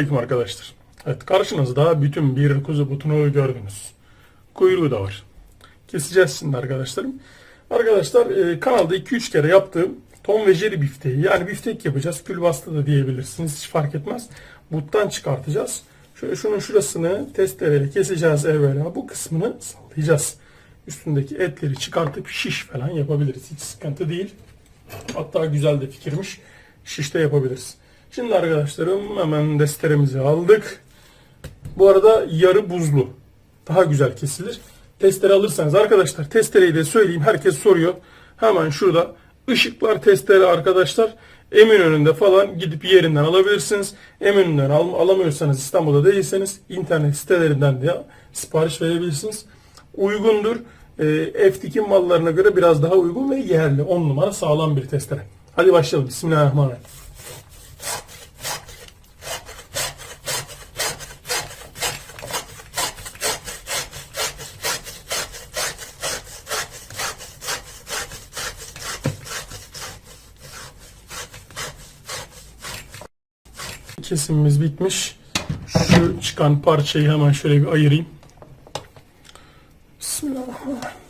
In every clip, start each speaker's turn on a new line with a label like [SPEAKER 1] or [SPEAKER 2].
[SPEAKER 1] Selamünaleyküm arkadaşlar. Evet karşınızda bütün bir kuzu butunu gördünüz. Kuyruğu da var. Keseceğiz şimdi arkadaşlarım. Arkadaşlar e, kanalda 2-3 kere yaptığım Tom ve Jerry bifteği yani biftek yapacağız. Külbastı da diyebilirsiniz. Hiç fark etmez. Buttan çıkartacağız. Şöyle şunun şurasını testereyle keseceğiz evvela. Bu kısmını sallayacağız. Üstündeki etleri çıkartıp şiş falan yapabiliriz. Hiç sıkıntı değil. Hatta güzel de fikirmiş. Şişte yapabiliriz. Şimdi arkadaşlarım hemen desteremizi aldık. Bu arada yarı buzlu. Daha güzel kesilir. Testere alırsanız arkadaşlar testereyi de söyleyeyim. Herkes soruyor. Hemen şurada ışıklar testere arkadaşlar. Eminönü'nde falan gidip yerinden alabilirsiniz. Eminönü'nden al- alamıyorsanız İstanbul'da değilseniz internet sitelerinden de sipariş verebilirsiniz. Uygundur. E, F-Dikim mallarına göre biraz daha uygun ve yerli. 10 numara sağlam bir testere. Hadi başlayalım. Bismillahirrahmanirrahim. Kesimimiz bitmiş. Şu çıkan parçayı hemen şöyle bir ayırayım. Bismillahirrahmanirrahim.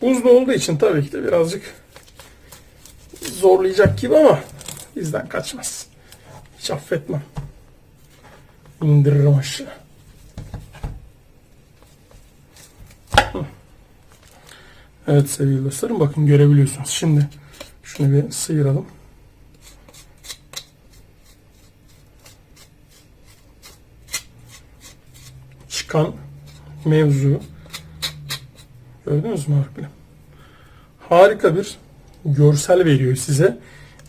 [SPEAKER 1] Buzlu olduğu için tabii ki de birazcık zorlayacak gibi ama bizden kaçmaz. Hiç affetmem. İndiririm aşağı. Evet sevgili dostlarım bakın görebiliyorsunuz. Şimdi şunu bir sıyıralım. Çıkan mevzu gördünüz mü harfle? Harika bir görsel veriyor size.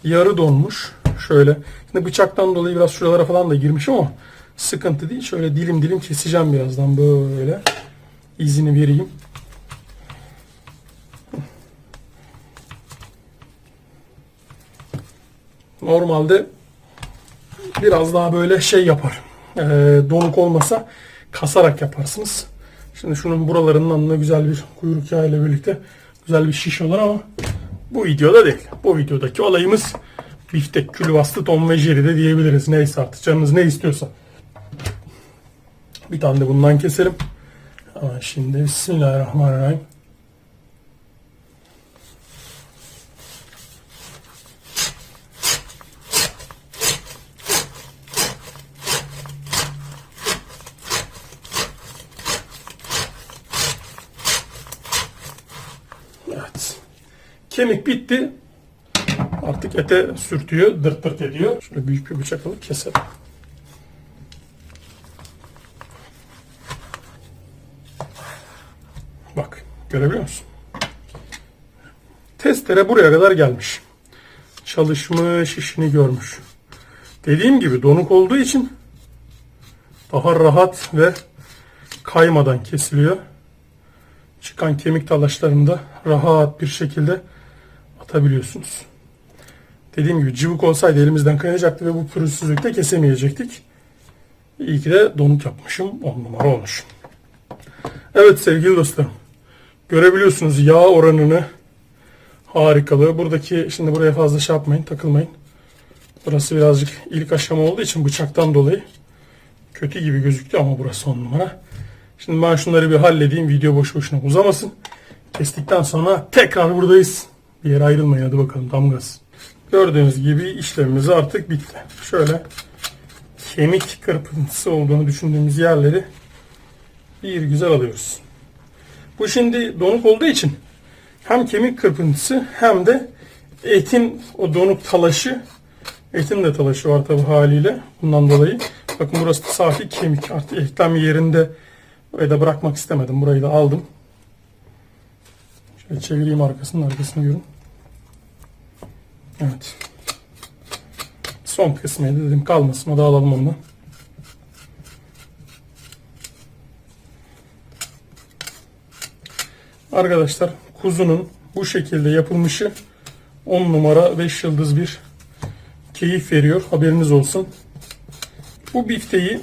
[SPEAKER 1] Yarı donmuş. Şöyle. Şimdi bıçaktan dolayı biraz şuralara falan da girmiş ama sıkıntı değil. Şöyle dilim dilim keseceğim birazdan böyle. izini vereyim. Normalde biraz daha böyle şey yapar. Ee, donuk olmasa kasarak yaparsınız. Şimdi şunun buralarının alnına güzel bir kuyruk yağı ile birlikte güzel bir şiş olur ama bu videoda değil. Bu videodaki olayımız biftek, külbastı, tom ve jerry de diyebiliriz. Neyse artık canınız ne istiyorsa. Bir tane de bundan keselim. Ama şimdi Bismillahirrahmanirrahim. Evet. Kemik bitti. Artık ete sürtüyor, dırt dırt ediyor. Şöyle büyük bir bıçak alıp keselim. Bak, görebiliyor musun? Testere buraya kadar gelmiş. Çalışmış, işini görmüş. Dediğim gibi donuk olduğu için daha rahat ve kaymadan kesiliyor çıkan kemik talaşlarını rahat bir şekilde atabiliyorsunuz. Dediğim gibi cıvık olsaydı elimizden kayacaktı ve bu pürüzsüzlükte kesemeyecektik. İyi ki de donuk yapmışım. 10 numara olmuş. Evet sevgili dostlarım. Görebiliyorsunuz yağ oranını harikalığı. Buradaki şimdi buraya fazla şey yapmayın takılmayın. Burası birazcık ilk aşama olduğu için bıçaktan dolayı kötü gibi gözüktü ama burası 10 numara. Şimdi ben şunları bir halledeyim. Video boş boşuna uzamasın. Kestikten sonra tekrar buradayız. Bir yere ayrılmayın hadi bakalım tam. Gördüğünüz gibi işlemimiz artık bitti. Şöyle kemik kırpıntısı olduğunu düşündüğümüz yerleri bir güzel alıyoruz. Bu şimdi donuk olduğu için hem kemik kırpıntısı hem de etin o donuk talaşı etin de talaşı var tabi haliyle bundan dolayı. Bakın burası da safi kemik. Artık eklem yerinde Burayı da bırakmak istemedim. Burayı da aldım. Şöyle çevireyim arkasını, arkasını görün. Evet. Son kısmıydı dedim kalmasın. O da alalım ondan. Arkadaşlar kuzunun bu şekilde yapılmışı 10 numara 5 yıldız bir keyif veriyor. Haberiniz olsun. Bu bifteyi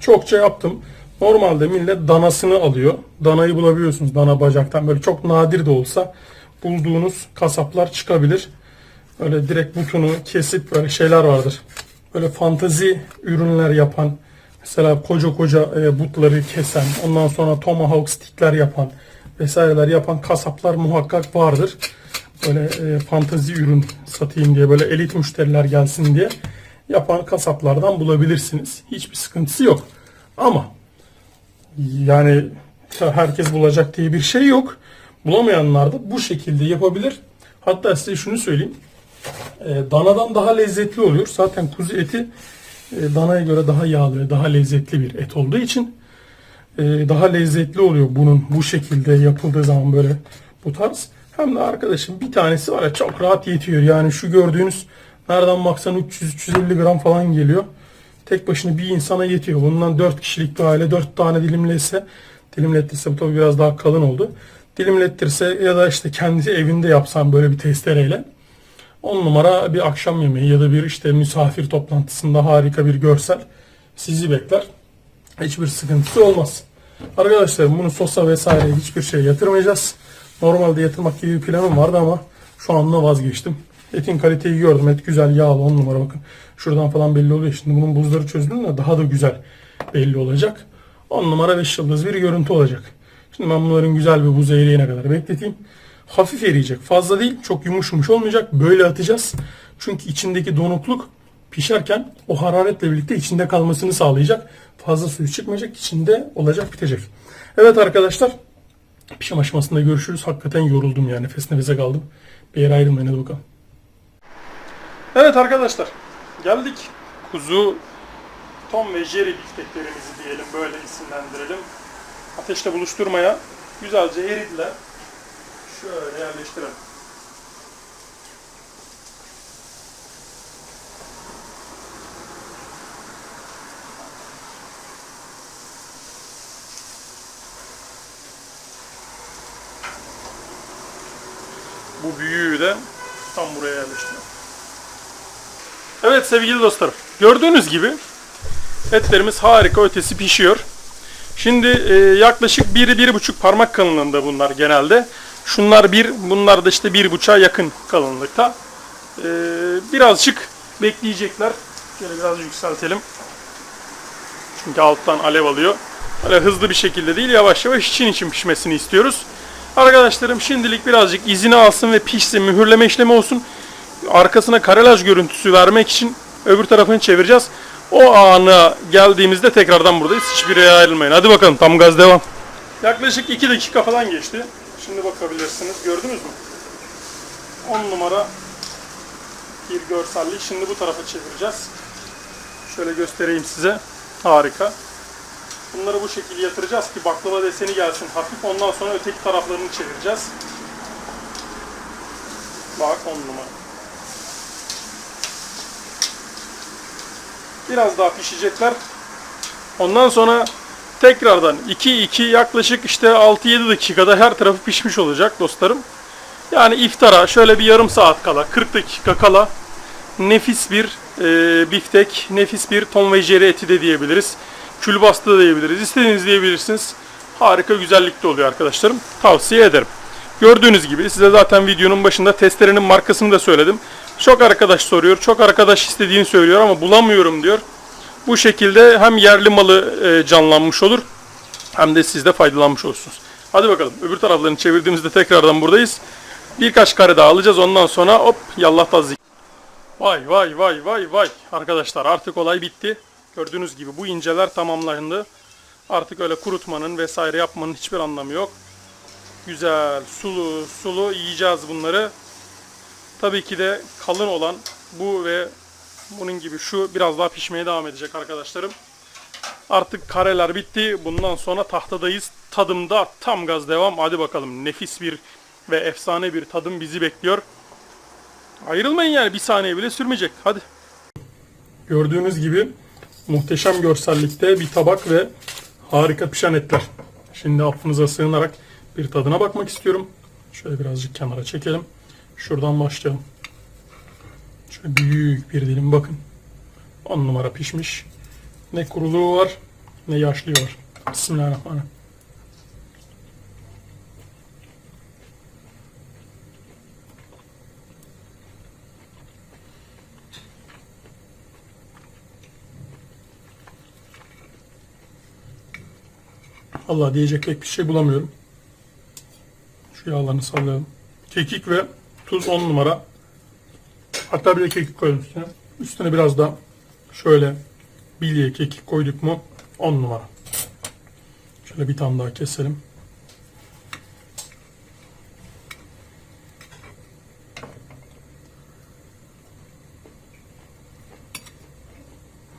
[SPEAKER 1] çokça yaptım. Normalde millet danasını alıyor. Danayı bulabiliyorsunuz dana bacaktan. Böyle çok nadir de olsa bulduğunuz kasaplar çıkabilir. Öyle direkt butunu kesip böyle şeyler vardır. Böyle fantazi ürünler yapan, mesela koca koca e, butları kesen, ondan sonra tomahawk stickler yapan vesaireler yapan kasaplar muhakkak vardır. Böyle e, fantazi ürün satayım diye böyle elit müşteriler gelsin diye yapan kasaplardan bulabilirsiniz. Hiçbir sıkıntısı yok. Ama yani herkes bulacak diye bir şey yok. Bulamayanlar da bu şekilde yapabilir. Hatta size şunu söyleyeyim. E, danadan daha lezzetli oluyor. Zaten kuzu eti e, danaya göre daha yağlı ve daha lezzetli bir et olduğu için e, daha lezzetli oluyor bunun bu şekilde yapıldığı zaman böyle bu tarz. Hem de arkadaşım bir tanesi var ya çok rahat yetiyor. Yani şu gördüğünüz nereden baksan 300-350 gram falan geliyor. Tek başına bir insana yetiyor. Bundan 4 kişilik bir aile 4 tane dilimlese dilimlettirse bu tabii biraz daha kalın oldu. Dilimlettirse ya da işte kendi evinde yapsam böyle bir testereyle 10 numara bir akşam yemeği ya da bir işte misafir toplantısında harika bir görsel sizi bekler. Hiçbir sıkıntısı olmaz. Arkadaşlar bunu sosa vesaire hiçbir şey yatırmayacağız. Normalde yatırmak gibi bir planım vardı ama şu anda vazgeçtim. Etin kaliteyi gördüm. Et güzel yağlı 10 numara bakın. Şuradan falan belli oluyor. Şimdi bunun buzları çözüldüğünde daha da güzel belli olacak. 10 numara 5 yıldız bir görüntü olacak. Şimdi ben bunların güzel bir buz eriyene kadar bekleteyim. Hafif eriyecek. Fazla değil. Çok yumuş yumuş olmayacak. Böyle atacağız. Çünkü içindeki donukluk pişerken o hararetle birlikte içinde kalmasını sağlayacak. Fazla suyu çıkmayacak. içinde olacak bitecek. Evet arkadaşlar. Pişim aşamasında görüşürüz. Hakikaten yoruldum yani. Nefes nefese kaldım. Bir yere ayrılmayın hadi bakalım. Evet arkadaşlar. Geldik. Kuzu, Tom ve Jerry bifteklerimizi diyelim. Böyle isimlendirelim. Ateşle buluşturmaya güzelce eridiler. Şöyle yerleştirelim. Bu büyüğü de tam buraya yerleştirelim. Evet sevgili dostlarım. Gördüğünüz gibi etlerimiz harika ötesi pişiyor. Şimdi e, yaklaşık 1-1,5 parmak kalınlığında bunlar genelde. Şunlar bir, bunlar da işte bir buçuğa yakın kalınlıkta. E, birazcık bekleyecekler. Şöyle biraz yükseltelim. Çünkü alttan alev alıyor. Böyle hızlı bir şekilde değil yavaş yavaş için için pişmesini istiyoruz. Arkadaşlarım şimdilik birazcık izini alsın ve pişsin, mühürleme işlemi olsun. Arkasına karelaj görüntüsü vermek için öbür tarafını çevireceğiz. O ana geldiğimizde tekrardan buradayız. Hiçbir yere ayrılmayın. Hadi bakalım tam gaz devam. Yaklaşık 2 dakika falan geçti. Şimdi bakabilirsiniz. Gördünüz mü? 10 numara bir görsellik. Şimdi bu tarafa çevireceğiz. Şöyle göstereyim size. Harika. Bunları bu şekilde yatıracağız ki baklava deseni gelsin hafif. Ondan sonra öteki taraflarını çevireceğiz. Bak 10 numara. Biraz daha pişecekler. Ondan sonra tekrardan 2-2 yaklaşık işte 6-7 dakikada her tarafı pişmiş olacak dostlarım. Yani iftara şöyle bir yarım saat kala, 40 dakika kala nefis bir e, biftek, nefis bir tom ve jerry eti de diyebiliriz. Külbastı da diyebiliriz. İstediğiniz diyebilirsiniz. Harika güzellikte oluyor arkadaşlarım. Tavsiye ederim. Gördüğünüz gibi size zaten videonun başında testerenin markasını da söyledim. Çok arkadaş soruyor, çok arkadaş istediğini söylüyor ama bulamıyorum diyor. Bu şekilde hem yerli malı e, canlanmış olur hem de siz de faydalanmış olursunuz. Hadi bakalım öbür taraflarını çevirdiğimizde tekrardan buradayız. Birkaç kare daha alacağız ondan sonra hop yallah tazik. Vay vay vay vay vay arkadaşlar artık olay bitti. Gördüğünüz gibi bu inceler tamamlandı. Artık öyle kurutmanın vesaire yapmanın hiçbir anlamı yok. Güzel sulu sulu yiyeceğiz bunları. Tabii ki de kalın olan bu ve bunun gibi şu biraz daha pişmeye devam edecek arkadaşlarım. Artık kareler bitti. Bundan sonra tahtadayız. Tadımda tam gaz devam. Hadi bakalım nefis bir ve efsane bir tadım bizi bekliyor. Ayrılmayın yani bir saniye bile sürmeyecek. Hadi. Gördüğünüz gibi muhteşem görsellikte bir tabak ve harika pişen etler. Şimdi affınıza sığınarak bir tadına bakmak istiyorum. Şöyle birazcık kenara çekelim. Şuradan başlayalım. Şöyle büyük bir dilim bakın. 10 numara pişmiş. Ne kuruluğu var ne yaşlığı var. Bismillahirrahmanirrahim. Allah diyecek pek bir şey bulamıyorum. Şu yağlarını sallayalım. Kekik ve tuz 10 numara. Hatta bir de kekik koyalım üstüne. Üstüne biraz da şöyle bilye kekik koyduk mu 10 numara. Şöyle bir tane daha keselim.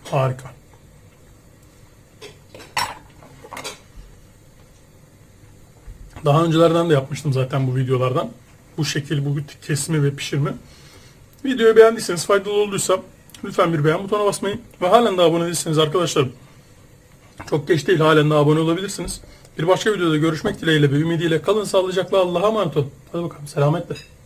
[SPEAKER 1] Harika. Daha öncelerden de yapmıştım zaten bu videolardan. Bu şekil, bu kesimi ve pişirme. Videoyu beğendiyseniz, faydalı olduysa lütfen bir beğen butonuna basmayı ve halen de abone değilseniz arkadaşlarım çok geç değil halen de abone olabilirsiniz. Bir başka videoda görüşmek dileğiyle ve ümidiyle kalın sağlıcakla Allah'a emanet olun. Hadi bakalım selametle.